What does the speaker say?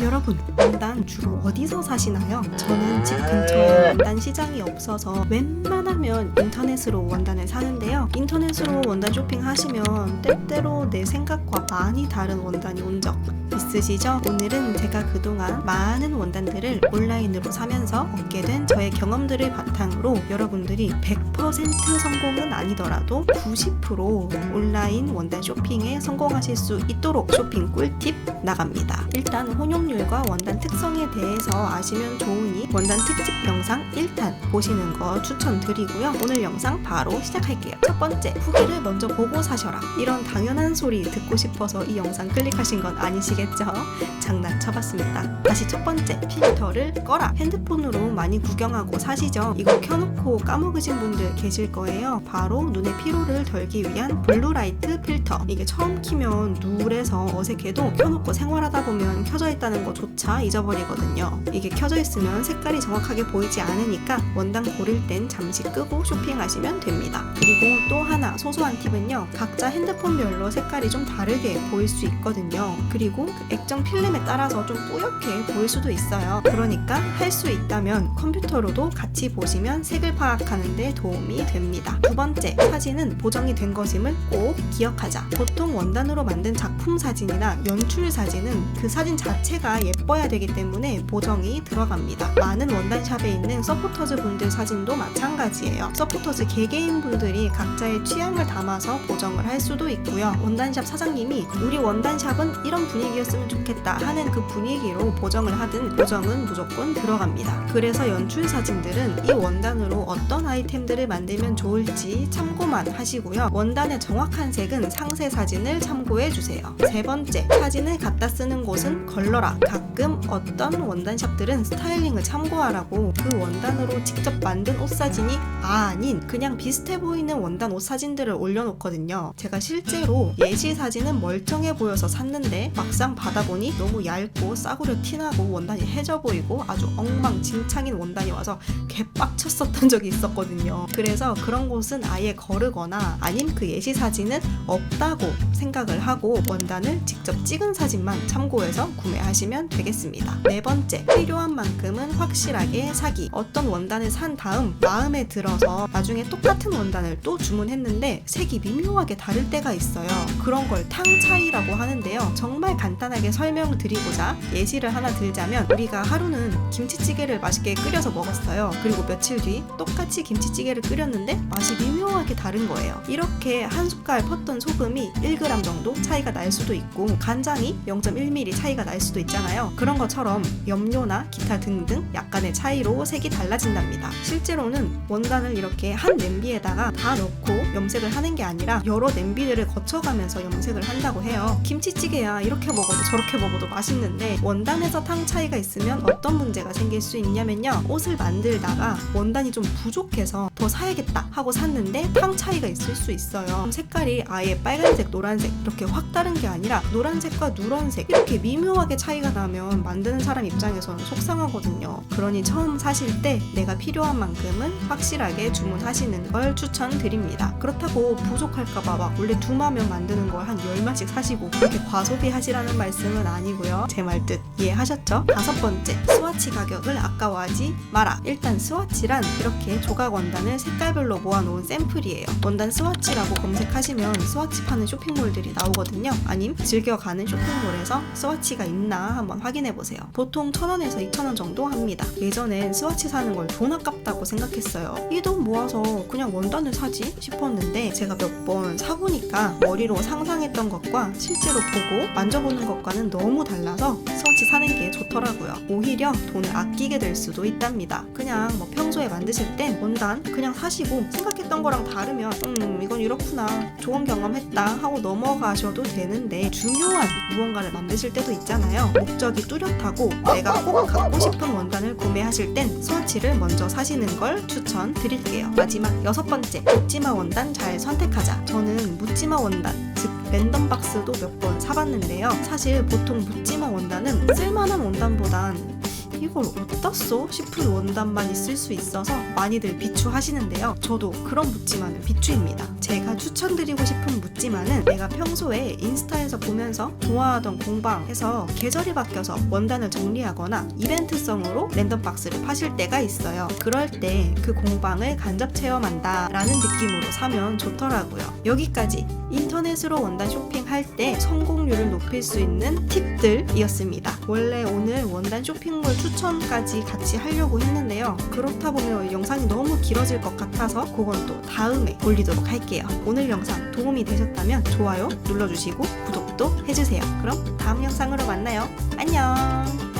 여러분, 원단 주로 어디서 사시나요? 저는 집 근처에 원단 시장이 없어서 웬만하면 인터넷으로 원단을 사는데요. 인터넷으로 원단 쇼핑하시면 때때로 내 생각과 많이 다른 원단이 온 적 있으시죠? 오늘은 제가 그동안 많은 원단들을 온라인으로 사면서 얻게 된 저의 경험들을 바탕으로 여러분들이 100% 성공은 아니더라도 90% 온라인 원단 쇼핑에 성공하실 수 있도록 쇼핑 꿀팁 나갑니다. 일단 혼용률과 원단 특성에 대해서 아시면 좋으니 원단 특집 영상 1탄 보시는 거 추천드리고요. 오늘 영상 바로 시작할게요. 첫 번째, 후기를 먼저 보고 사셔라. 이런 당연한 소리 듣고 싶어서 이 영상 클릭하신 건 아니시겠죠? 장난쳐봤습니다. 다시 첫 번째, 필터를 꺼라. 핸드폰으로 많이 구경하고 사시죠? 이거 켜놓고 까먹으신 분들 계실 거예요. 바로 눈의 피로를 덜기 위한 블루라이트 필터. 이게 처음 키면 누래서 어색해도 켜놓고 생활하다 보면 켜져 있다는 거조차 잊어버리거든요. 이게 켜져 있으면 색깔이 정확하게 보이지 않으니까 원단 고를 땐 잠시 끄고 쇼핑하시면 됩니다. 그리고 또 하나 소소한 팁은요. 각자 핸드폰별로 색깔이 좀 다르게 보일 수 있거든요. 그리고 그 액정 필름에 따라서 좀 뿌옇게 보일 수도 있어요. 그러니까 할 수 있다면 컴퓨터로도 같이 보시면 색을 파악하는 데 도움이 됩니다. 두 번째, 사진은 보정이 된 것임을 꼭 기억하자. 보통 원단으로 만든 작품 사진이나 연출 사진은 그 사진 자체 가 예뻐야 되기 때문에 보정이 들어갑니다. 많은 원단샵에 있는 서포터즈 분들 사진도 마찬가지예요. 서포터즈 개개인 분들이 각자의 취향을 담아서 보정을 할 수도 있고요. 원단샵 사장님이 우리 원단샵은 이런 분위기였으면 좋겠다 하는 그 분위기로 보정을 하든 보정은 무조건 들어갑니다. 그래서 연출 사진들은 이 원단으로 어떤 아이템들을 만들면 좋을지 참고만 하시고요. 원단의 정확한 색은 상세 사진을 참고해 주세요. 세 번째, 사진을 갖다 쓰는 곳은 걸러 라. 가끔 어떤 원단샵들은 스타일링을 참고하라고 그 원단으로 직접 만든 옷 사진이 아닌 그냥 비슷해 보이는 원단 옷 사진들을 올려놓거든요. 제가 실제로 예시 사진은 멀쩡해 보여서 샀는데 막상 받아보니 너무 얇고 싸구려 티나고 원단이 해져 보이고 아주 엉망진창인 원단이 와서 개빡쳤었던 적이 있었거든요. 그래서 그런 곳은 아예 거르거나 아님 그 예시 사진은 없다고 생각을 하고 원단을 직접 찍은 사진만 참고해서 구매 하시면 되겠습니다. 네 번째, 필요한 만큼은 확실하게 사기. 어떤 원단을 산 다음 마음에 들어서 나중에 똑같은 원단을 또 주문했는데 색이 미묘하게 다를 때가 있어요. 그런 걸 탕 차이라고 하는데요. 정말 간단하게 설명을 드리고자 예시를 하나 들자면 우리가 하루는 김치찌개를 맛있게 끓여서 먹었어요. 그리고 며칠 뒤 똑같이 김치찌개를 끓였는데 맛이 미묘하게 다른 거예요. 이렇게 한 숟갈 펐던 소금이 1g 정도 차이가 날 수도 있고 간장이 0.1mm 차이가 날 수도 있잖아요. 그런 것처럼 염료나 기타 등등 약간의 차이로 색이 달라진답니다. 실제로는 원단을 이렇게 한 냄비에다가 다 넣고 염색을 하는 게 아니라 여러 냄비들을 거쳐가면서 염색을 한다고 해요. 김치찌개야 이렇게 먹어도 저렇게 먹어도 맛있는데 원단에서 탕 차이가 있으면 어떤 문제가 생길 수 있냐면요. 옷을 만들다가 원단이 좀 부족해서 더 사야겠다 하고 샀는데 탕 차이가 있을 수 있어요. 색깔이 아예 빨간색, 노란색 이렇게 확 다른 게 아니라 노란색과 누런색 이렇게 미묘하게 차이가 나면 만드는 사람 입장에서는 속상하거든요. 그러니 처음 사실 때 내가 필요한 만큼은 확실하게 주문하시는 걸 추천드립니다. 그렇다고 부족할까봐 막 원래 두 마면 만드는 걸 한 10마씩 사시고 그렇게 과소비하시라는 말씀은 아니고요. 제 말뜻 이해하셨죠? 다섯 번째, 스와치 가격을 아까워하지 마라. 일단 스와치란 이렇게 조각 원단을 색깔별로 모아놓은 샘플이에요. 원단 스와치라고 검색하시면 스와치 파는 쇼핑몰들이 나오거든요. 아님 즐겨가는 쇼핑몰에서 스와치가 있나 한번 확인해 보세요. 보통 1,000원에서 2,000원 정도 합니다. 예전엔 스와치 사는 걸 돈 아깝다고 생각했어요. 이 돈 모아서 그냥 원단을 사지 싶었는데 제가 몇 번 사보니까 머리로 상상했던 것과 실제로 보고 만져보는 것과는 너무 달라서 스와치 사는 게 좋더라고요. 오히려 돈을 아끼게 될 수도 있답니다. 그냥 뭐 평소에 만드실 땐 원단 그냥 사시고 생각했던 거랑 다르면 음 이건 이렇구나 좋은 경험했다 하고 넘어가셔도 되는데 중요한 무언가를 만드실 때도 있잖아요. 목적이 뚜렷하고 내가 꼭 갖고 싶은 원단을 구매하실 땐 스와치를 먼저 사시는 걸 추천드릴게요. 마지막 여섯 번째 묻지마 원단 잘 선택하자. 저는 묻지마 원단 즉 랜덤 박스도 몇 번 사봤는데요. 사실 보통 묻지마 원단은 쓸만한 원단보단 이 이걸 어디다 써? 싶은 원단만 있을 수 있어서 많이들 비추하시는데요. 저도 그런 묻지마는 비추입니다. 제가 추천드리고 싶은 묻지마는 내가 평소에 인스타에서 보면서 좋아하던 공방에서 계절이 바뀌어서 원단을 정리하거나 이벤트성으로 랜덤 박스를 파실 때가 있어요. 그럴 때 그 공방을 간접 체험한다 라는 느낌으로 사면 좋더라고요. 여기까지 인터넷으로 원단 쇼핑할 때 성공률을 높일 수 있는 팁들이었습니다. 원래 오늘 원단 쇼핑몰 추천까지 같이 하려고 했는데요. 그렇다 보면 영상이 너무 길어질 것 같아서 그건 또 다음에 올리도록 할게요. 오늘 영상 도움이 되셨다면 좋아요 눌러주시고 구독도 해주세요. 그럼 다음 영상으로 만나요. 안녕!